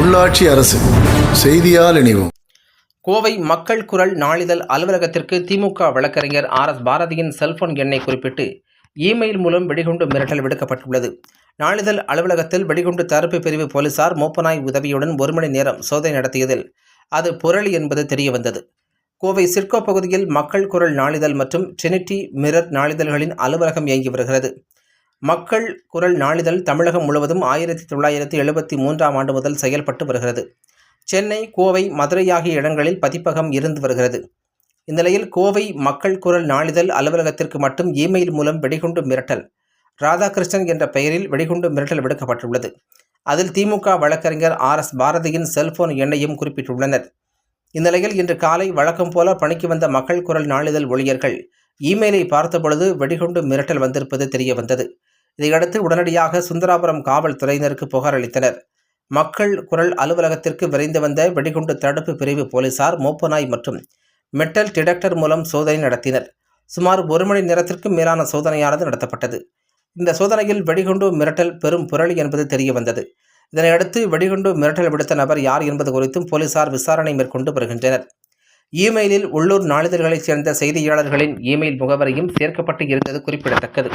உள்ளாட்சி அரசு. செய்தியால் இணைவோம். கோவை மக்கள் குரல் நாளிதழ் அலுவலகத்திற்கு திமுக வழக்கறிஞர் ஆர் எஸ் பாரதியின் செல்போன் எண்ணை குறிப்பிட்டு இமெயில் மூலம் வெடிகுண்டு மிரட்டல் விடுக்கப்பட்டுள்ளது. நாளிதழ் அலுவலகத்தில் வெடிகுண்டு தரப்பு பிரிவு போலீசார் மோப்பநாய் உதவியுடன் ஒரு மணி நேரம் சோதனை நடத்தியதில் அது புரளி என்பது தெரியவந்தது. கோவை சிட்கோ பகுதியில் மக்கள் குரல் நாளிதழ் மற்றும் ட்ரினிட்டி மிரர் நாளிதழ்களின் அலுவலகம் இயங்கி வருகிறது. மக்கள் குரல் நாளிதழ் தமிழகம் முழுவதும் ஆயிரத்தி தொள்ளாயிரத்தி எழுபத்தி மூன்றாம் ஆண்டு முதல் செயல்பட்டு வருகிறது. சென்னை கோவை மதுரை ஆகிய இடங்களில் பதிப்பகம் இருந்து வருகிறது. இந்நிலையில் கோவை மக்கள் குரல் நாளிதழ் அலுவலகத்திற்கு மட்டும் இமெயில் மூலம் வெடிகுண்டு மிரட்டல் ராதாகிருஷ்ணன் என்ற பெயரில் வெடிகுண்டு மிரட்டல் விடுக்கப்பட்டுள்ளது. அதில் திமுக வழக்கறிஞர் ஆர் எஸ் பாரதியின் செல்போன் எண்ணையும் குறிப்பிட்டுள்ளனர். இந்நிலையில் இன்று காலை வழக்கம் போல பணிக்கு வந்த மக்கள் குரல் நாளிதழ் ஊழியர்கள் இமெயிலை பார்த்தபொழுது வெடிகுண்டு மிரட்டல் வந்திருப்பது தெரிய வந்தது இதையடுத்து உடனடியாக சுந்தராபுரம் காவல்துறையினருக்கு புகார் அளித்தனர். மக்கள் குரல் அலுவலகத்திற்கு விரைந்து வந்த வெடிகுண்டு தடுப்பு பிரிவு போலீசார் மோப்பநாய் மற்றும் மெட்டல் டிடெக்டர் மூலம் சோதனை நடத்தினர். சுமார் ஒரு மணி நேரத்திற்கும் மேலான சோதனையானது நடத்தப்பட்டது. இந்த சோதனையில் வெடிகுண்டு மிரட்டல் பெரும் புரளி என்பது தெரிய வந்தது இதனையடுத்து வெடிகுண்டு மிரட்டல் விடுத்த நபர் யார் என்பது குறித்தும் போலீசார் விசாரணை மேற்கொண்டு வருகின்றனர். இமெயிலில் உள்ளூர் நாளிதழ்களைச் சேர்ந்த செய்தியாளர்களின் இமெயில் முகவரியும் சேர்க்கப்பட்டு இருந்தது குறிப்பிடத்தக்கது.